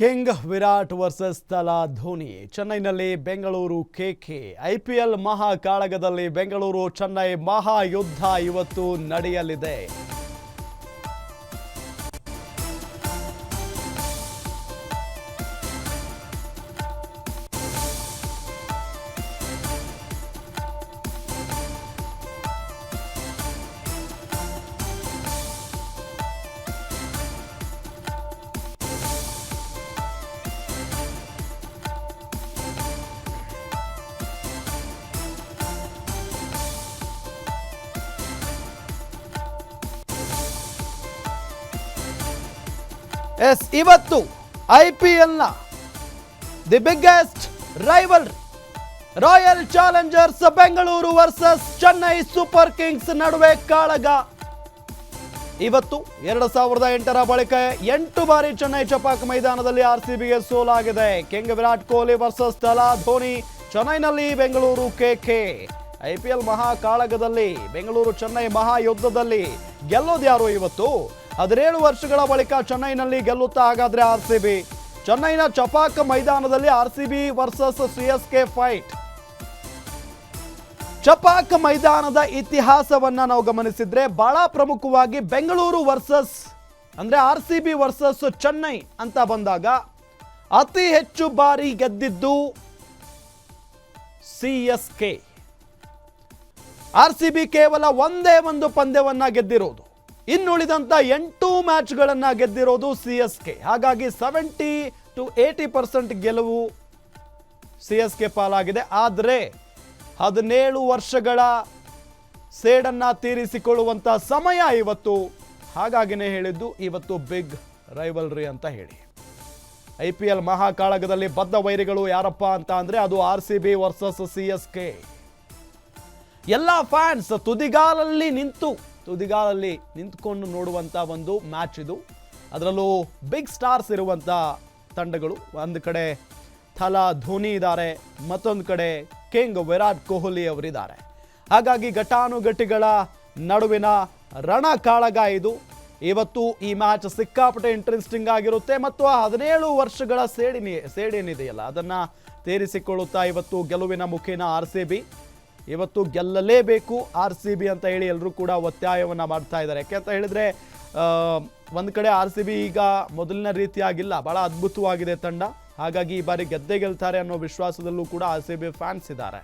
King Virat versus Thala Dhoni, ಚೆನ್ನೈನಲ್ಲಿ Bengaluru K K IPL ಮಹಾ ಕಾಳಗದಲ್ಲಿ ಬೆಂಗಳೂರು ಚೆನ್ನೈ ಮಹಾಯುದ್ಧ ಇವತ್ತು ನಡೆಯಲಿದೆ. ಎಸ್, ಇವತ್ತು I P ಎಲ್ನ the biggest rival royal challengers Bengaluru versus Chennai super kings ನಡುವೆ ಕಾಳಗ. ಇವತ್ತು ಎರಡು ಸಾವಿರದ ಎಂಟರ ಬಳಿಕ ಎಂಟು ಬಾರಿ ಚೆನ್ನೈ ಚಪಾಕ್ ಮೈದಾನದಲ್ಲಿ ಆರ್ ಸಿ ಬಿಗೆ ಸೋಲಾಗಿದೆ. ಕಿಂಗ್ ವಿರಾಟ್ ಕೊಹ್ಲಿ ವರ್ಸಸ್ ತಲಾ ಧೋನಿ ಚೆನ್ನೈನಲ್ಲಿ ಬೆಂಗಳೂರು ಕೆಕೆ ಐ ಪಿ ಎಲ್ ಮಹಾ ಕಾಳಗದಲ್ಲಿ, ಬೆಂಗಳೂರು ಚೆನ್ನೈ ಮಹಾಯುದ್ಧದಲ್ಲಿ ಗೆಲ್ಲೋದು ಯಾರು ಇವತ್ತು? ಹದಿನೇಳು ವರ್ಷಗಳ ಬಳಿಕ ಚೆನ್ನೈನಲ್ಲಿ ಗೆಲ್ಲುತ್ತಾ ಹಾಗಾದ್ರೆ ಆರ್ ಸಿ ಬಿ ಚೆನ್ನೈನ ಚಪಾಕ್ ಮೈದಾನದಲ್ಲಿ R C B versus C S K fight Chepauk ಮೈದಾನದ ಇತಿಹಾಸವನ್ನ ನಾವು ಗಮನಿಸಿದ್ರೆ ಬಹಳ ಪ್ರಮುಖವಾಗಿ ಬೆಂಗಳೂರು ವರ್ಸಸ್, ಅಂದ್ರೆ R C B versus Chennai ಅಂತ ಬಂದಾಗ ಅತಿ ಹೆಚ್ಚು ಬಾರಿ ಗೆದ್ದಿದ್ದು C S K. R C B ಕೇವಲ ಒಂದೇ ಒಂದು ಪಂದ್ಯವನ್ನ ಗೆದ್ದಿರೋದು. ಇನ್ನುಳಿದಂತ ಎಂಟು ಮ್ಯಾಚ್ಗಳನ್ನು ಗೆದ್ದಿರೋದು ಸಿ ಎಸ್ ಕೆ. ಹಾಗಾಗಿ ಸೆವೆಂಟಿ ಟು ಏಟಿ ಪರ್ಸೆಂಟ್ ಗೆಲುವು ಸಿ ಎಸ್ ಕೆ ಪಾಲಾಗಿದೆ. ಆದರೆ ಹದಿನೇಳು ವರ್ಷಗಳ ಸೇಡನ್ನ ತೀರಿಸಿಕೊಳ್ಳುವಂತ ಸಮಯ ಇವತ್ತು, ಹಾಗಾಗಿನೇ ಹೇಳಿದ್ದು ಇವತ್ತು ಬಿಗ್ ರೈವಲ್ರಿ ಅಂತ ಹೇಳಿ. ಐ ಪಿ ಎಲ್ ಮಹಾಕಾಳಗದಲ್ಲಿ ಬದ್ಧ ವೈರಿಗಳು ಯಾರಪ್ಪ ಅಂತ ಅಂದರೆ ಅದು R C B versus C S K. ಎಲ್ಲ ಫ್ಯಾನ್ಸ್ ತುದಿಗಾಲಲ್ಲಿ ನಿಂತು ತುದಿಗಾಲಲ್ಲಿ ನಿಂತ್ಕೊಂಡು ನೋಡುವಂತ ಒಂದು ಮ್ಯಾಚ್ ಇದು. ಅದರಲ್ಲೂ ಬಿಗ್ ಸ್ಟಾರ್ಸ್ ಇರುವಂತ ತಂಡಗಳು. ಒಂದು ಕಡೆ ಥಲಾ ಧೋನಿ ಇದ್ದಾರೆ, ಮತ್ತೊಂದು ಕಡೆ ಕಿಂಗ್ ವಿರಾಟ್ ಕೊಹ್ಲಿ ಅವರಿದ್ದಾರೆ. ಹಾಗಾಗಿ ಘಟಾನುಘಟಿಗಳ ನಡುವಿನ ರಣ ಕಾಳಗ ಇದು. ಇವತ್ತು ಈ ಮ್ಯಾಚ್ ಸಿಕ್ಕಾಪಟ್ಟೆ ಇಂಟ್ರೆಸ್ಟಿಂಗ್ ಆಗಿರುತ್ತೆ ಮತ್ತು ಹದಿನೇಳು ವರ್ಷಗಳ ಸೇಡಿನಿ ಸೇಡೇನಿದೆಯಲ್ಲ, ಅದನ್ನ ತೇರಿಸಿಕೊಳ್ಳುತ್ತಾ ಇವತ್ತು ಗೆಲುವಿನ ಮುಖೇನ ಆರ್ ಸಿ ಬಿ. ಇವತ್ತು ಗೆಲ್ಲಲೇಬೇಕು ಆರ್ ಸಿ ಬಿ ಅಂತ ಹೇಳಿ ಎಲ್ಲರೂ ಕೂಡ ಒತ್ತಾಯವನ್ನು ಮಾಡ್ತಾ ಇದ್ದಾರೆ. ಯಾಕೆ ಅಂತ ಹೇಳಿದ್ರೆ ಒಂದು ಕಡೆ ಆರ್ ಸಿ ಬಿ ಈಗ ಮೊದಲಿನ ರೀತಿಯಾಗಿಲ್ಲ ಭಾಳ ಅದ್ಭುತವಾಗಿದೆ ತಂಡ. ಹಾಗಾಗಿ ಈ ಬಾರಿ ಗೆದ್ದೇ ಗೆಲ್ತಾರೆ ಅನ್ನೋ ವಿಶ್ವಾಸದಲ್ಲೂ ಕೂಡ ಆರ್ ಸಿ ಬಿ ಫ್ಯಾನ್ಸ್ ಇದ್ದಾರೆ.